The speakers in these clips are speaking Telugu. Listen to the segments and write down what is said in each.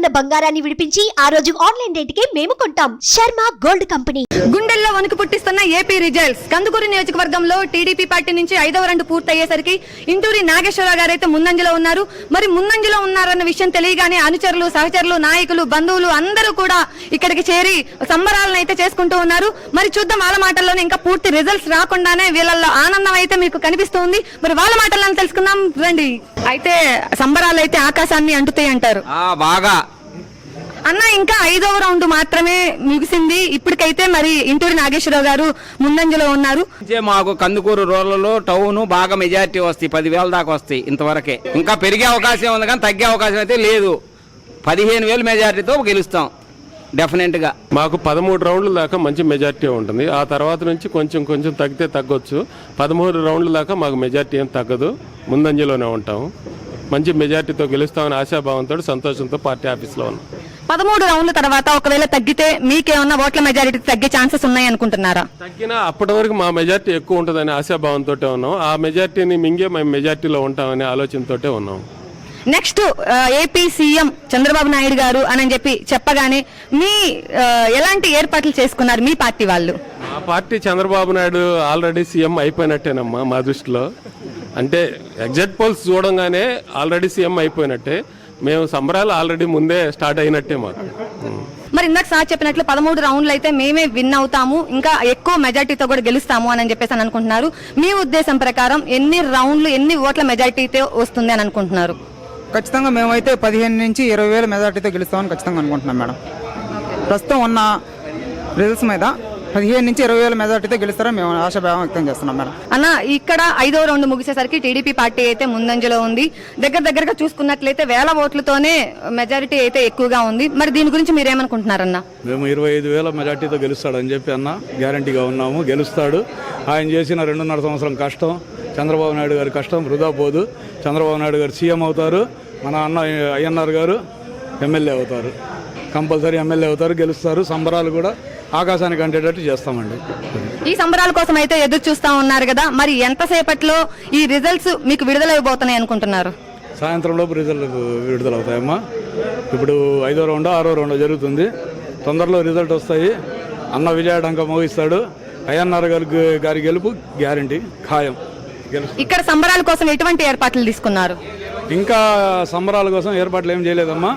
ఉన్న బంగారాన్ని విడిపించి ఆ రోజు ఆన్లైన్ రేటుకే మేము కొంటాం. Sharma gold company. గుండెల్లో వణుకు పుట్టిస్తున్న ఏపీ రిజల్ట్స్ కందుకూరు నియోజకవర్గంలో టీడీపీ పార్టీ నుంచి ఐదవ రౌండ్ పూర్తయ్యేసరికి ఇంటూరి నాగేశ్వరరావు గారు అయితే ముందంజలో ఉన్నారు. మరి ముందంజలో ఉన్నారన్న విషయం తెలియగానే అనుచరులు సహచరులు నాయకులు బంధువులు అందరూ కూడా ఇక్కడికి చేరి సంబరాలను అయితే చేసుకుంటూ ఉన్నారు. మరి చూద్దాం వాళ్ళ మాటల్లోనే ఇంకా పూర్తి రిజల్ట్స్ రాకుండానే వీళ్ళల్లో ఆనందం అయితే మీకు కనిపిస్తుంది. మరి వాళ్ళ మాటలను తెలుసుకుందాం రండి. అయితే సంబరాలు అయితే ఆకాశాన్ని అంటుతాయి అంటారు. ఆ బాగా. అన్న ఇంకా ఐదవ రౌండ్ మాత్రమే ముగిసింది. ఇప్పటికైతే మరి ఇంటూరి నాగేశ్వరరావు గారు ముందంజలో ఉన్నారు. మాకు కందుకూరు రూరల్ టౌన్ బాగా మెజారిటీ వస్తాయి. పదివేల దాకా వస్తాయి ఇంతవరకే. ఇంకా పెరిగే అవకాశం ఉంది కానీ తగ్గే అవకాశం అయితే లేదు. పదిహేను వేలు మెజారిటీతో గెలుస్తాం. డెఫినెట్గా మాకు పదమూడు రౌండ్ల దాకా మంచి మెజార్టీ ఉంటుంది. ఆ తర్వాత నుంచి కొంచెం కొంచెం తగ్గితే తగ్గొచ్చు. పదమూడు రౌండ్ల దాకా మాకు మెజార్టీ ఏం తగ్గదు. ముందంజలోనే ఉంటాము. మంచి మెజార్టీతో గెలుస్తామని ఆశాభావంతో సంతోషంతో పార్టీ ఆఫీస్లో ఉన్నాం. పదమూడు రౌండ్ల తర్వాత ఒకవేళ తగ్గితే మీకేమన్నా ఓట్ల మెజారిటీ తగ్గే ఛాన్సెస్ ఉన్నాయి అనుకుంటున్నారా? తగ్గినా అప్పటి వరకు మా మెజార్టీ ఎక్కువ ఉంటుందని ఆశాభావంతో ఉన్నాం. ఆ మెజార్టీని మింగే మేము మెజార్టీలో ఉంటామనే ఆలోచనతోటే ఉన్నాం. Next AP CM Chandrababu Naidu garu అని చెప్పి చెప్పగానే మీ ఎలాంటి ఏర్పాట్లు చేసుకున్నారు మీ పార్టీ వాళ్ళు? మా party Chandrababu Naidu already CM అయిపోయినట్టేనమ్మా మా దృష్టిలో. అంటే ఎగ్జాక్ట్ పోల్స్ చూడంగానే ఆల్రెడీ సీఎం అయిపోయినట్టే. మేము సంబరాలు ఆల్రెడీ ముందే స్టార్ట్ అయినట్టే మాకు. మరి ఇందాక సార్ చెప్పినట్లు పదమూడు రౌండ్లు అయితే మేమే విన్ అవుతాము ఇంకా ఎక్కువ మెజార్టీతో కూడా గెలుస్తాము అని చెప్పేసి అని అనుకుంటున్నారు. మీ ఉద్దేశం ప్రకారం ఎన్ని రౌండ్లు ఎన్ని ఓట్ల మెజార్టీతో వస్తుంది అని అనుకుంటున్నారు? ఖచ్చితంగా మేమైతే పదిహేను నుంచి ఇరవై వేల మెజార్టీతో గెలుస్తామని ఖచ్చితంగా అనుకుంటున్నాం మేడం. ప్రస్తుతం ఉన్న రిజల్ట్స్ మీద పదిహేను నుంచి ఇరవై వేల మెజార్టీతో గెలుస్తారని మేము ఆశాభావం వ్యక్తం చేస్తున్నాం మేడం. అన్న ఇక్కడ ఐదో రౌండ్ ముగిసేసరికి టీడీపీ పార్టీ అయితే ముందంజలో ఉంది. దగ్గర దగ్గరగా చూసుకున్నట్లయితే వేల ఓట్లతోనే మెజారిటీ అయితే ఎక్కువగా ఉంది. మరి దీని గురించి మీరేమనుకుంటున్నారన్న? మేము ఇరవై ఐదు వేల మెజార్టీతో గెలుస్తాడని చెప్పి అన్న గ్యారంటీగా ఉన్నాము. గెలుస్తాడు. ఆయన చేసిన రెండున్నర సంవత్సరం కష్టం. చంద్రబాబు నాయుడు గారి కష్టం వృధా పోదు. చంద్రబాబు నాయుడు గారు సీఎం అవుతారు. మన అన్న అయ్యన్నార్ గారు ఎమ్మెల్యే అవుతారు. కంపల్సరీ ఎమ్మెల్యే అవుతారు గెలుస్తారు. సంబరాలు కూడా ఆకాశానికి అంటేటట్టు చేస్తామండి. ఈ సంబరాల కోసం అయితే ఎదురు చూస్తా ఉన్నారు కదా మరి ఎంతసేపట్లో ఈ రిజల్ట్స్ మీకు విడుదలైపోతున్నాయి అనుకుంటున్నారు? సాయంత్రంలోపు రిజల్ట్ విడుదల అవుతాయమ్మా ఇప్పుడు ఐదో రౌండో ఆరో రౌండో జరుగుతుంది. తొందరలో రిజల్ట్ వస్తాయి. అన్న విజయాడంక మోగిస్తాడు. అయ్యన్నార్ గారి గారి గెలుపు గ్యారంటీ ఖాయం. ఇక్కడ సంబరాల కోసం ఎటువంటి ఏర్పాట్లు తీసుకున్నారు? ఇంకా సంబరాల కోసం ఏర్పాట్లు ఏం చేయలేదమ్మా.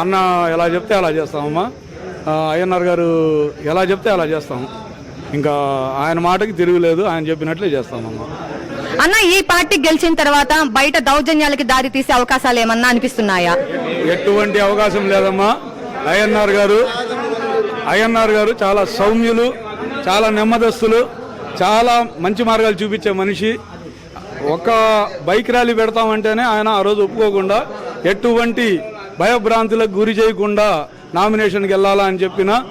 అన్న ఎలా చెప్తే అలా చేస్తామమ్మా. అయ్యన్నార్ గారు ఎలా చెప్తే అలా చేస్తాము ఇంకా ఆయన మాటకి తిరుగులేదు ఆయన చెప్పినట్లే చేస్తామమ్మా అన్న ఈ పార్టీ గెలిచిన తర్వాత బయట దౌర్జన్యాలకి దారి తీసే అవకాశాలు ఏమన్నా అనిపిస్తున్నాయా? ఎటువంటి అవకాశం లేదమ్మా. అయ్యన్నార్ గారు అయ్యన్నార్ గారు చాలా సౌమ్యులు చాలా నెమ్మదస్తులు చాలా మంచి మార్గాలు చూపించే మనిషి. ఒక బైక్ ర్యాలీ పెడతామంటేనే ఆయన ఆ రోజు ఒప్పుకోకుండా ఎటువంటి భయభ్రాంతులకు గురి చేయకుండా నామినేషన్కి వెళ్ళాలా అని చెప్పిన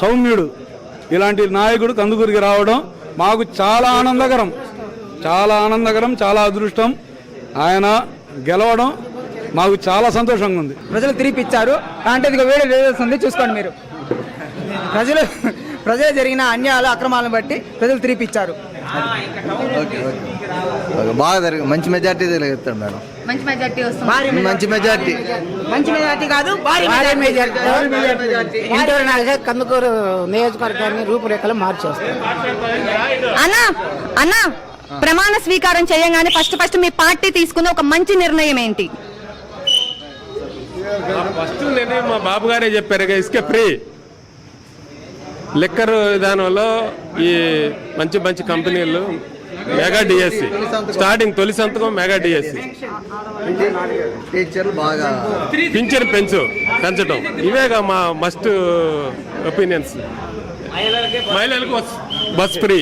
సౌమ్యుడు ఇలాంటి నాయకుడు కందుకూరికి రావడం మాకు చాలా ఆనందకరం. చాలా ఆనందకరం చాలా అదృష్టం. ఆయన గెలవడం మాకు చాలా సంతోషంగా ఉంది. ప్రజలు తిరిపిచ్చారు. అంటే ఇదిగో వేరే రిజల్ట్స్ ఉంది చూసుకోండి మీరు. ప్రజలు ప్రజలు జరిగిన అన్యాయాలు అక్రమాలను బట్టి ప్రజలు తిరిపిచ్చారు. Okay okay. బాగా జరిగి మంచి మెజార్టీ జరుగుతాడు మేడం. మంచి మెజార్టీ వస్తుంది. మంచి మెజార్టీ. మంచి మెజార్టీ కాదు భారీ మెజార్టీ. కందుకూరు నియోజకవర్గాన్ని రూపురేఖలు మార్చేస్తారు అన్న అన్న ప్రమాణ స్వీకారం చేయగానే ఫస్ట్ ఫస్ట్ మీ పార్టీ తీసుకున్న ఒక మంచి నిర్ణయం ఏంటి? ఫస్ట్ నేను మా బాబు గారే చెప్పారు ఇసుక ఫ్రీ. లిక్కర్ విధానంలో ఈ మంచి మంచి కంపెనీలు మెగా డిఎస్సి. స్టార్టింగ్ తొలి సంతకం మెగా డిఎస్సి. పింఛన్ పెంచు పెంచడం ఇవేగా మా మస్ట్ ఒపీనియన్స్. మహిళలకు బస్ ఫ్రీ.